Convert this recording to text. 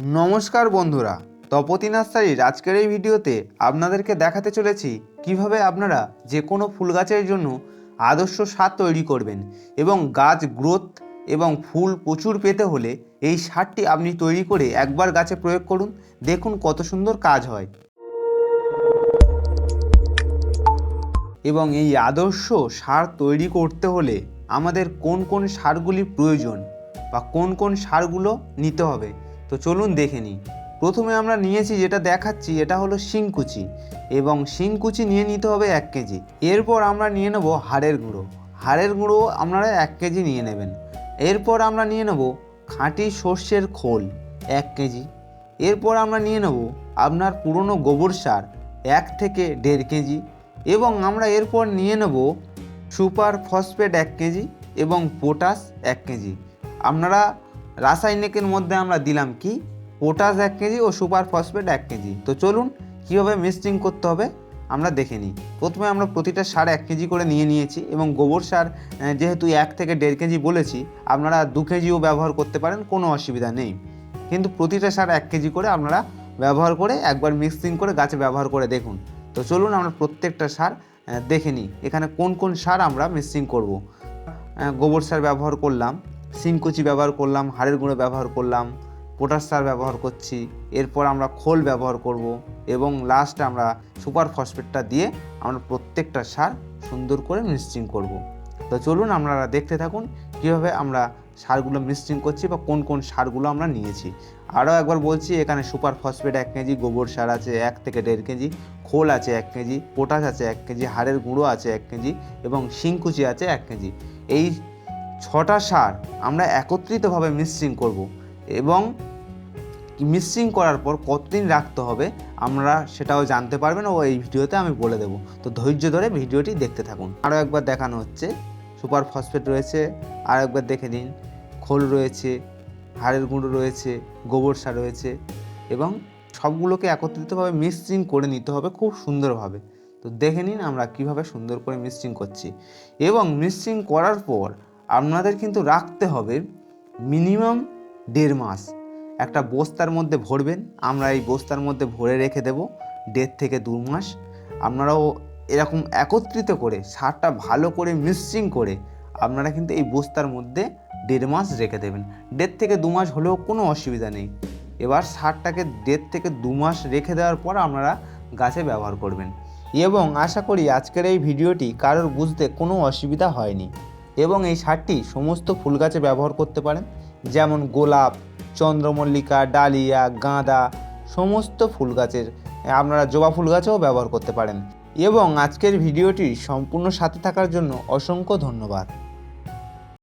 নমস্কার বন্ধুরা, তপতি নার্সারির আজকের এই ভিডিওতে আপনাদেরকে দেখাতে চলেছি কীভাবে আপনারা যে কোনো ফুল গাছের জন্য আদর্শ সার তৈরি করবেন এবং গাছ গ্রোথ এবং ফুল প্রচুর পেতে হলে এই সারটি আপনি তৈরি করে একবার গাছে প্রয়োগ করুন, দেখুন কত সুন্দর কাজ হয়। এবং এই আদর্শ সার তৈরি করতে হলে আমাদের কোন কোন সারগুলি প্রয়োজন বা কোন কোন সারগুলো নিতে হবে তো চলুন দেখে নিই। প্রথমে আমরা নিয়েছি যেটা দেখাচ্ছি, এটা হলো শিংকুচি এবং শিংকুচি নিয়ে নিতে হবে এক কেজি। এরপর আমরা নিয়ে নেব হাড়ের গুঁড়ো। হাড়ের গুঁড়ো আপনারা এক কেজি নিয়ে নেবেন। এরপর আমরা নিয়ে নেব খাঁটি সর্ষের খোল এক কেজি। এরপর আমরা নিয়ে নেব আপনার পুরনো গোবর সার এক থেকে দেড় কেজি এবং আমরা এরপর নিয়ে নেব সুপার ফসফেট এক কেজি এবং পটাশ এক কেজি। আপনারা রাসায়নিকের মধ্যে আমরা দিলাম কি? পটাশ এক কেজি ও সুপার ফসফেট এক কেজি। তো চলুন, কীভাবে মিক্সিং করতে হবে আমরা দেখে নিই। প্রথমে আমরা প্রতিটা সার এক কেজি করে নিয়ে নিয়েছি এবং গোবর সার যেহেতু এক থেকে দেড় কেজি বলেছি, আপনারা দু কেজিও ব্যবহার করতে পারেন, কোনো অসুবিধা নেই। কিন্তু প্রতিটা সার এক কেজি করে আপনারা ব্যবহার করে একবার মিক্সিং করে গাছে ব্যবহার করে দেখুন। তো চলুন আমরা প্রত্যেকটা সার দেখে নিই। এখানে কোন কোন সার আমরা মিক্সিং করব। গোবর সার ব্যবহার করলাম। সিংকুচি ব্যবহার করলাম, হাড়ের গুঁড়ো ব্যবহার করলাম পটাশ সার ব্যবহার করছি, এরপর আমরা খোল ব্যবহার করব এবং লাস্টে আমরা সুপার ফসফেটটা দিয়ে আমরা প্রত্যেকটা সার সুন্দর করে মিক্সিং করব। তো চলুন আপনারা দেখতে থাকুন কীভাবে আমরা সারগুলো মিক্সিং করছি বা কোন কোন সারগুলো আমরা নিয়েছি। আরও একবার বলছি, এখানে সুপার ফসফেট এক কেজি, গোবর সার আছে এক থেকে দেড় কেজি, খোল আছে এক কেজি পটাশ আছে এক কেজি, হাড়ের গুঁড়ো আছে এক কেজি এবং শিংকুচি আছে এক কেজি। এই ছটা সার আমরা একত্রিতভাবে মিক্সিং করব এবং মিক্সিং করার পর কতদিন রাখতে হবে আমরা সেটাও জানতে পারবেন ও এই ভিডিওতে আমি বলে দেবো। তো ধৈর্য ধরে ভিডিওটি দেখতে থাকুন। আরও একবার দেখানো হচ্ছে, সুপার ফসফেট রয়েছে আর একবার দেখে নিন, খোল রয়েছে, হাড়ের গুঁড়ো রয়েছে, গোবর সার রয়েছে এবং সবগুলোকে একত্রিতভাবে মিক্সিং করে নিতে হবে খুব সুন্দরভাবে। তো দেখে নিন আমরা কীভাবে সুন্দর করে মিক্সিং করছি। এবং মিক্সিং করার পর আপনাদের কিন্তু রাখতে হবে মিনিমাম দেড় মাস। একটা বস্তার মধ্যে ভরবেন, আমরা এই বস্তার মধ্যে ভরে রেখে দেব দেড় থেকে দু মাস। আপনারাও এরকম একত্রিত করে, সারটা ভালো করে মিক্সিং করে আপনারা কিন্তু এই বস্তার মধ্যে দেড় মাস রেখে দেবেন। দেড় থেকে দু মাস হলেও কোনো অসুবিধা নেই। এবার সারটাকে দেড় থেকে দু মাস রেখে দেওয়ার পর আপনারা গাছে ব্যবহার করবেন। এবং আশা করি আজকের এই ভিডিওটি কারোর বুঝতে কোনো অসুবিধা হয়নি। এবং এই সারটি সমস্ত ফুল গাছে ব্যবহার করতে পারেন। যেমন গোলাপ, চন্দ্রমল্লিকা, ডালিয়া, গাঁদা, সমস্ত ফুল গাছের, আপনারা জবা ফুল গাছেও ব্যবহার করতে পারেন। এবং আজকের ভিডিওটি সম্পূর্ণ সাথে থাকার জন্য অসংখ্য ধন্যবাদ।